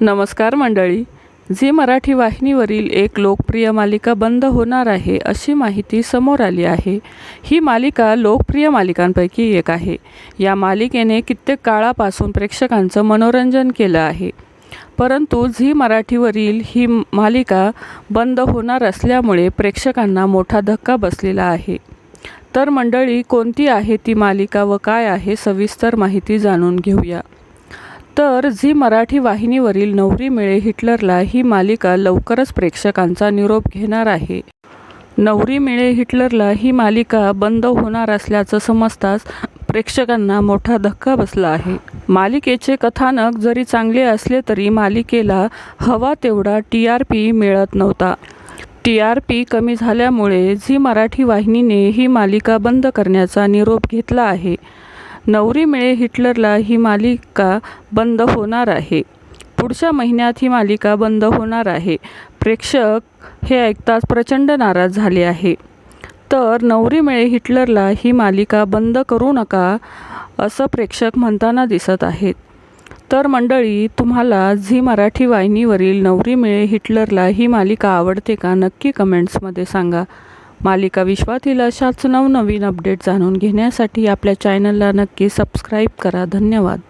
नमस्कार मंडळी. झी मराठी वाहिनीवरील एक लोकप्रिय मालिका बंद होणार आहे अशी माहिती समोर आली आहे. ही मालिका लोकप्रिय मालिकांपैकी एक आहे. या मालिकेने कित्येक काळापासून प्रेक्षकांचं मनोरंजन केलं आहे. परंतु झी मराठीवरील ही मालिका बंद होणार असल्यामुळे प्रेक्षकांना मोठा धक्का बसलेला आहे. तर मंडळी कोणती आहे ती मालिका व काय आहे सविस्तर माहिती जाणून घेऊया. तर झी मराठी वाहिनीवरील नवरी मिळे हिटलरला ही मालिका लवकरच प्रेक्षकांचा निरोप घेणार आहे. नवरी मिळे हिटलरला ही मालिका बंद होणार असल्याचं समजताच प्रेक्षकांना मोठा धक्का बसला आहे. मालिकेचे कथानक जरी चांगले असले तरी मालिकेला हवा तेवढा टी आर पी मिळत नव्हता. टी आर पी कमी झाल्यामुळे झी मराठी वाहिनीने ही मालिका बंद करण्याचा निरोप घेतला आहे. नवरी मिळे हिटलरला ही मालिका बंद होणार आहे. पुढच्या महिन्यात ही मालिका बंद होणार आहे. प्रेक्षक हे ऐकताच प्रचंड नाराज झाले आहे. तर नवरी मिळे हिटलरला ही मालिका बंद करू नका असं प्रेक्षक म्हणताना दिसत आहेत. तर मंडळी तुम्हाला झी मराठी वाहिनीवरील नवरी मिळे हिटलरला ही मालिका आवडते का? नक्की कमेंट्समध्ये सांगा. मालिका विश्वातील अशाच नवनवीन अपडेट जाणून घेण्यासाठी आपल्या चॅनलला नक्की सबस्क्राईब करा. धन्यवाद.